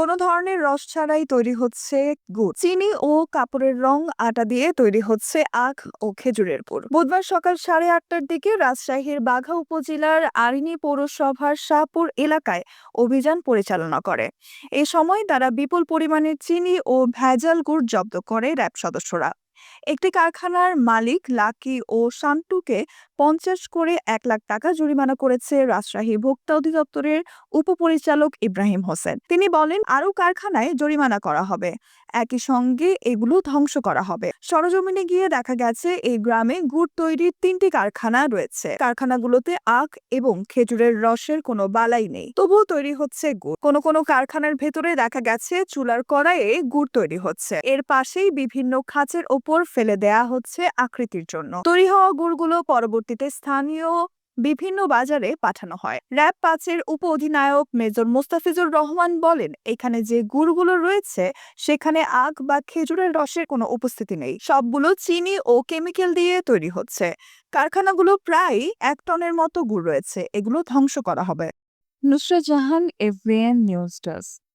কোনো ধরনের রস ছাড়াই তৈরি হচ্ছে গুড়। চিনি ও কাপড়ের রং আটা দিয়ে তৈরি হচ্ছে আখ ও খেজুরের গুড়। বুধবার সকাল সাড়ে আটটার দিকে রাজশাহীর বাঘা উপজেলার আরিনী পৌরসভার শাহপুর এলাকায় অভিযান পরিচালনা করে। এ সময় তারা বিপুল পরিমাণে চিনি ও ভেজাল গুড় জব্দ করে র্যাব সদস্যরা। একটি কারখানার মালিক লাকি ও শান্তুকে পঞ্চাশ করে এক লাখ টাকা জরিমানা করেছে রাজশাহী ভোক্তা অধিদপ্তরের উপপরিচালক ইব্রাহিম হোসেন। তিনি বলেন, আরও কারখানায় জরিমানা করা হবে। একই সঙ্গে এগুলো ধ্বংস করা হবে। সরজমিনে গিয়ে দেখা গেছে, এই গ্রামে গুড় তৈরির তিনটি কারখানা রয়েছে। কারখানাগুলোতে আখ এবং খেজুরের রসের কোনো বালাই নেই। তবুও তৈরি হচ্ছে গুড়। কোনো কোনো কারখানার ভেতরে দেখা গেছে, চুলার কড়াইয়ে গুড় তৈরি হচ্ছে। এর পাশেই বিভিন্ন খাঁচের ওপর ফেলে দেয়া হচ্ছে আকৃতির জন্য। তৈরি হওয়া গুড়গুলো পরবর্তীতে স্থানীয় বিভিন্ন বাজারে পাঠানো হয়। র্যাব পাঁচের উপ অধিনায়ক মেজর মোস্তাফিজুর রহমান বলেন, এখানে যে গুড়গুলো রয়েছে, সেখানে আখ বা খেজুরের রসের কোনো উপস্থিতি নেই। সবগুলো চিনি ও কেমিক্যাল দিয়ে তৈরি হচ্ছে। কারখানাগুলো প্রায় এক টনের মতো গুড় রয়েছে। এগুলো ধ্বংস করা হবে। Nusrat Jahan, FBN news desk.